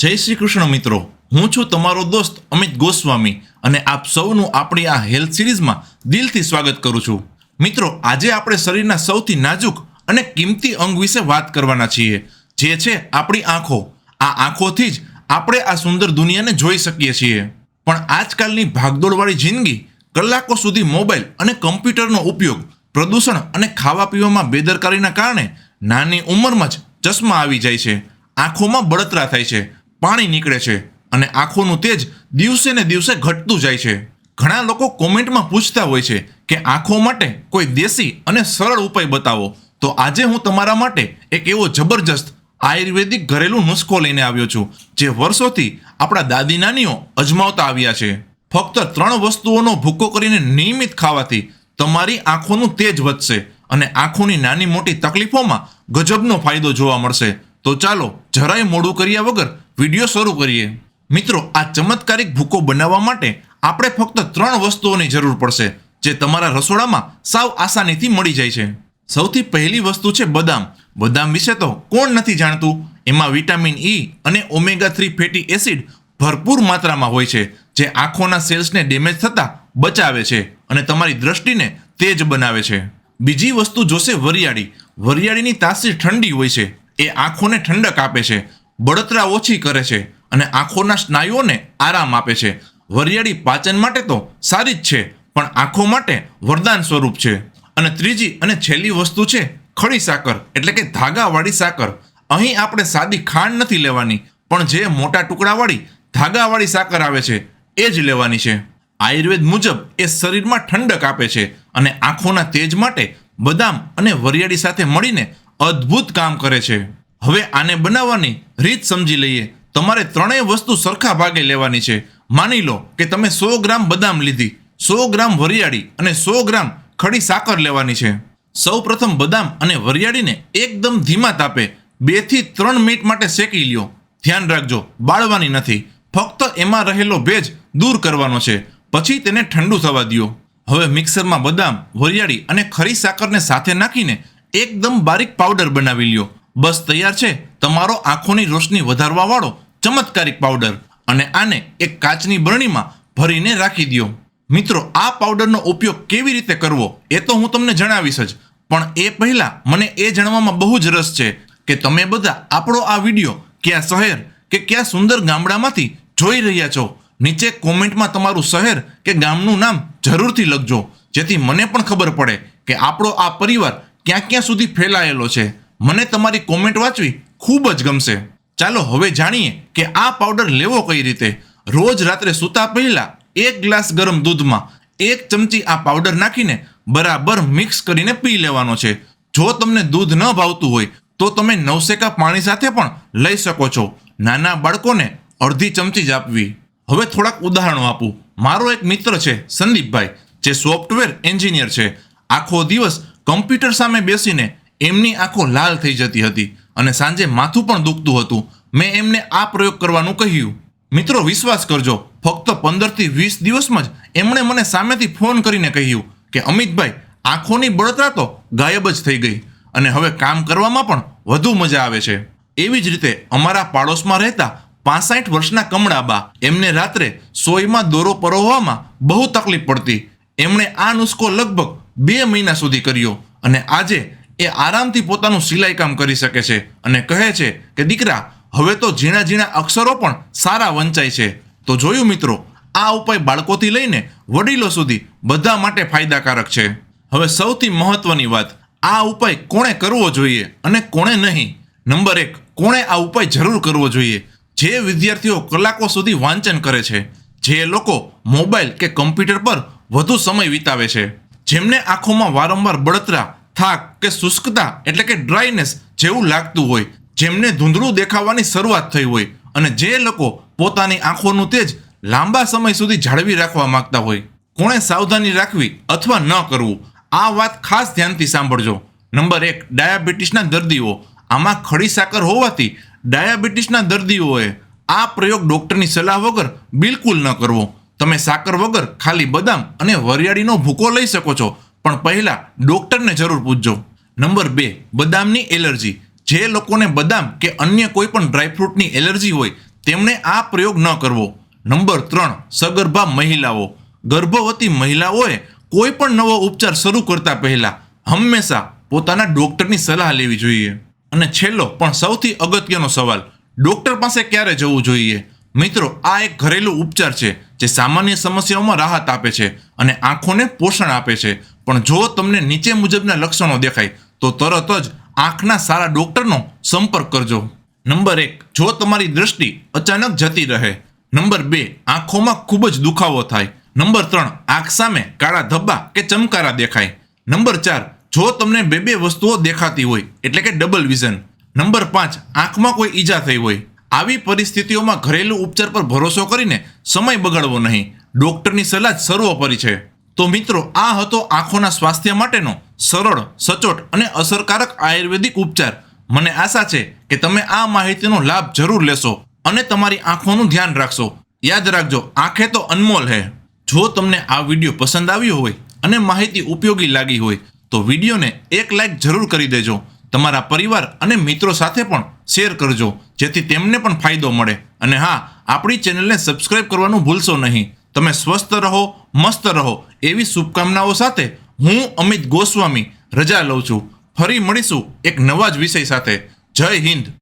જય શ્રી કૃષ્ણ મિત્રો. હું છું તમારો દોસ્ત અમિત ગોસ્વામી અને આપ સૌનું આપણી આ હેલ્થ સિરીઝમાં દિલથી સ્વાગત કરું છું. મિત્રો, આજે આપણે શરીરના સૌથી નાજુક અને કિંમતી અંગ વિશે વાત કરવાના છીએ, જે છે આપણી આંખો. આ આંખોથી જ આપણે આ સુંદર દુનિયાને જોઈ શકીએ છીએ. પણ આજકાલની ભાગદોડવાળી જિંદગી, કલાકો સુધી મોબાઈલ અને કમ્પ્યુટરનો ઉપયોગ, પ્રદૂષણ અને ખાવા પીવામાં બેદરકારીના કારણે નાની ઉંમરમાં જ ચશ્મા આવી જાય છે. આંખોમાં બળતરા થાય છે. પાણી નીકળે છે અને આંખોનું તેજ દિવસે ને દિવસે ઘટતું જાય છે. ઘણા લોકો કોમેન્ટમાં પૂછતા હોય છે કે આંખો માટે કોઈ દેશી અને સરળ ઉપાય બતાવો. તો આજે હું તમારા માટે એક એવો જબરજસ્ત આયુર્વેદિક ઘરેલું નુસ્ખો લઈને આવ્યો છું, જે વર્ષોથી આપણા દાદી નાનીઓ અજમાવતા આવ્યા છે. ફક્ત ત્રણ વસ્તુઓનો ભૂકો કરીને નિયમિત ખાવાથી તમારી આંખોનું તેજ વધશે અને આંખોની નાની મોટી તકલીફોમાં ગજબનો ફાયદો જોવા મળશે. તો ચાલો જરાય મોડું કર્યા વગર વીડિયો શરૂ કરીએ. મિત્રો, આ ચમત્કારિક ભૂકો બનાવવા માટે આપણે ફક્ત ત્રણ વસ્તુઓની જરૂર પડશે, જે તમારા રસોડામાં સાવ આસાનીથી મળી જાય છે. સૌથી પહેલી વસ્તુ છે બદામ. બદામ વિશે તો કોણ નથી જાણતું? એમાં વિટામિન ઈ અને ઓમેગા થ્રી ફેટી એસિડ ભરપૂર માત્રામાં હોય છે, જે આંખોના સેલ્સને ડેમેજ થતા બચાવે છે અને તમારી દ્રષ્ટિને તેજ બનાવે છે. બીજી વસ્તુ જોશે વરિયાળી. વરિયાળીની તાસીર ઠંડી હોય છે. એ આંખોને ઠંડક આપે છે. બળતરા ઓછી કરે છે અને આંખોના સ્નાયુઓને આરામ આપે છે. વરિયાળી પાચન માટે તો સારી જ છે, પણ આંખો માટે વરદાન સ્વરૂપ છે. અને ત્રીજી અને છેલ્લી વસ્તુ છે ખડી સાકર, એટલે કે ધાગાવાળી સાકર. અહીં આપણે સાદી ખાંડ નથી લેવાની, પણ જે મોટા ટુકડાવાળી ધાગાવાળી સાકર આવે છે, એ જ લેવાની છે. આયુર્વેદ મુજબ એ શરીરમાં ઠંડક આપે છે અને આંખોના તેજ માટે બદામ અને વરિયાળી સાથે મળીને અદ્ભુત કામ કરે છે. હવે આને બનાવવાની રીત સમજી લઈએ. તમારે ત્રણેય વસ્તુ સરખા ભાગે લેવાની છે. માની લો કે તમે સો ગ્રામ બદામ લીધી. સો ગ્રામ વરિયાળી અને સો ગ્રામ ખડી સાકર લેવાની છે. સૌ પ્રથમ બદામ અને વરિયાળીને એકદમ ધીમા તાપે બેથી ત્રણ મિનિટ માટે શેકી લ્યો. ધ્યાન રાખજો, બાળવાની નથી. ફક્ત એમાં રહેલો ભેજ દૂર કરવાનો છે. પછી તેને ઠંડુ થવા દ્યો. હવે મિક્સરમાં બદામ, વરિયાળી અને ખરી સાકરને સાથે નાખીને એકદમ બારીક પાવડર બનાવી લ્યો. બસ તૈયાર છે? તમારો આંખોની રોશની વધારવા વાળો ચમત્કારિક પાવડર અને આને એક કાચની બરણીમાં ભરીને રાખી દ્યો. મિત્રો, આ પાવડરનો ઉપયોગ કેવી રીતે કરવો એ તો હું તમને જણાવીશ જ. પણ એ પહેલા મને એ જાણવામાં બહુ જ રસ છે કે તમે બધા આપણો આ વીડિયો ક્યાં શહેર કે ક્યાં સુંદર ગામડામાંથી જોઈ રહ્યા છો? નીચે કોમેન્ટમાં તમારું શહેર કે ગામનું નામ જરૂરથી લખજો, જેથી મને પણ ખબર પડે કે આપણો આ પરિવાર ક્યાં ક્યાં સુધી ફેલાયેલો છે. મને તમારી કોમેન્ટ વાંચવી ખૂબ જ ગમશે. ચાલો હવે જાણીએ કે આ પાવડર લેવો કઈ રીતે? રોજ રાત્રે સૂતા પહેલા એક ગ્લાસ ગરમ દૂધમાં એક ચમચી આ પાવડર નાખીને બરાબર મિક્સ કરીને પી લેવાનો છે. જો તમને દૂધ ન ભાવતું હોય, તો તમે નવસેકા પાણી સાથે પણ લઈ શકો છો. નાના બાળકોને અડધી ચમચી જ આપવી. હવે થોડાક ઉદાહરણો આપું. મારો એક મિત્ર છે, સંદીપભાઈ, જે સોફ્ટવેર એન્જિનિયર છે. આખો દિવસ કમ્પ્યુટર સામે બેસીને એમની આંખો લાલ થઈ જતી હતી અને સાંજે માથું પણ દુખતું હતું. મેં એમને આ પ્રયોગ કરવાનું કહ્યું. મિત્રો, વિશ્વાસ કરજો, ફક્ત પંદરથી વીસ દિવસમાં જ એમણે મને સામેથી ફોન કરીને કહ્યું કે, અમિતભાઈ, આંખોની બળતરા તો ગાયબ જ થઈ ગઈ અને હવે કામ કરવામાં પણ વધુ મજા આવે છે. એવી જ રીતે અમારા પાડોશમાં રહેતા પાસઠ વર્ષના કમળાબા એમને રાત્રે સોયમાં દોરો પરોવવામાં બહુ તકલીફ પડતી. એમણે આ નુસ્ખો લગભગ બે મહિના સુધી કર્યો અને આજે એ આરામથી પોતાનું સિલાઈ કામ કરી શકે છે અને કહે છે કે, દીકરા, હવે તો ઝીણા ઝીણા અક્ષરો પણ સારા વંચાય છે. તો જોયું મિત્રો, આ ઉપાય બાળકોથી લઈને વડીલો સુધી બધા માટે ફાયદાકારક છે. હવે સૌથી મહત્વની વાત, આ ઉપાય કોણે કરવો જોઈએ અને કોણે નહીં? નંબર એક, કોણે આ ઉપાય જરૂર કરવો જોઈએ? જે વિદ્યાર્થીઓ કલાકો સુધી વાંચન કરે છે, જે લોકો મોબાઈલ કે કમ્પ્યુટર પર વધુ સમય વિતાવે છે. જેમને આંખોમાં વારંવાર બળતરા થાક કે શુષ્કતા એટલે કે ડ્રાયનેસ જેવું લાગતું હોય, જેમને ધૂંધળું દેખાવાની શરૂઆત થઈ હોય અને જે લોકો પોતાની આંખોનું તેજ લાંબા સમય સુધી જાળવી રાખવા માંગતા હોય, કોણે સાવધાની રાખવી અથવા ન કરવું, આ વાત ખાસ ધ્યાનથી સાંભળજો. નંબર એક, ડાયાબિટીસના દર્દીઓ. આમાં ખડી સાકર હોવાથી ડાયાબિટીસના દર્દીઓએ આ પ્રયોગ ડૉક્ટરની સલાહ વગર બિલકુલ ન કરવો. તમે સાકર વગર ખાલી બદામ અને વરિયાળીનો ભૂકો લઈ શકો છો. પણ પહેલાં ડૉક્ટરને જરૂર પૂછજો. નંબર બે, બદામની એલર્જી. જે લોકોને બદામ કે અન્ય કોઈ પણ ડ્રાયફ્રૂટની એલર્જી હોય, તેમણે આ પ્રયોગ ન કરવો. નંબર ત્રણ, સગર્ભા મહિલાઓ. ગર્ભવતી મહિલાઓએ કોઈ પણ નવો ઉપચાર શરૂ કરતા પહેલા હંમેશા પોતાના ડોક્ટરની સલાહ લેવી જોઈએ. અને છેલ્લો, પણ સૌથી અગત્યનો સવાલ, ડોક્ટર પાસે ક્યારે જવું જોઈએ? મિત્રો, આ એક ઘરેલું ઉપચાર છે, જે સામાન્ય સમસ્યાઓમાં રાહત આપે છે અને આંખોને પોષણ આપે છે. પણ જો તમને નીચે મુજબના લક્ષણો દેખાય, તો તરત જ આંખના સારા ડોક્ટરનો સંપર્ક કરજો. નંબર એક, જો તમારી દ્રષ્ટિ અચાનક જતી રહે, નંબર બે, આંખોમાં ખૂબ જ દુખાવો થાય, નંબર ત્રણ, આંખ સામે કાળા ધબ્બા કે ચમકારા દેખાય, નંબર ચાર, જો તમને બે બે વસ્તુઓ દેખાતી હોય, એટલે કે ડબલ વિઝન નંબર પાંચ, આંખમાં કોઈ ઈજા થઈ હોય, આવી પરિસ્થિતિઓમાં ઘરેલું ઉપચાર પર ભરોસો કરીને સમય બગાડવો નહીં, ડોક્ટરની સલાહ સર્વોપરી છે. તો મિત્રો, આ હતો આંખોના સ્વાસ્થ્ય માટેનો સરળ, સચોટ અને અસરકારક આયુર્વેદિક ઉપચાર. મને આશા છે કે તમે આ માહિતીનો લાભ જરૂર લેશો અને તમારી આંખોનું ધ્યાન રાખશો. યાદ રાખજો, આંખે તો અનમોલ હે. જો તમને આ વીડિયો પસંદ આવ્યો હોય અને માહિતી ઉપયોગી લાગી હોય, તો વિડીયોને એક લાઇક જરૂર કરી દેજો. તમારા પરિવાર અને મિત્રો સાથે પણ શેર કરજો, જેથી તેમને પણ ફાયદો મળે. અને હા, આપણી ચેનલને સબસ્ક્રાઇબ કરવાનું ભૂલશો નહીં. તમે સ્વસ્થ રહો મસ્ત રહો એવી શુભકામનાઓ સાથે હું અમિત ગોસ્વામી રજા લઉં છું. ફરી મળીશું એક નવા જ વિષય સાથે. જય હિન્દ.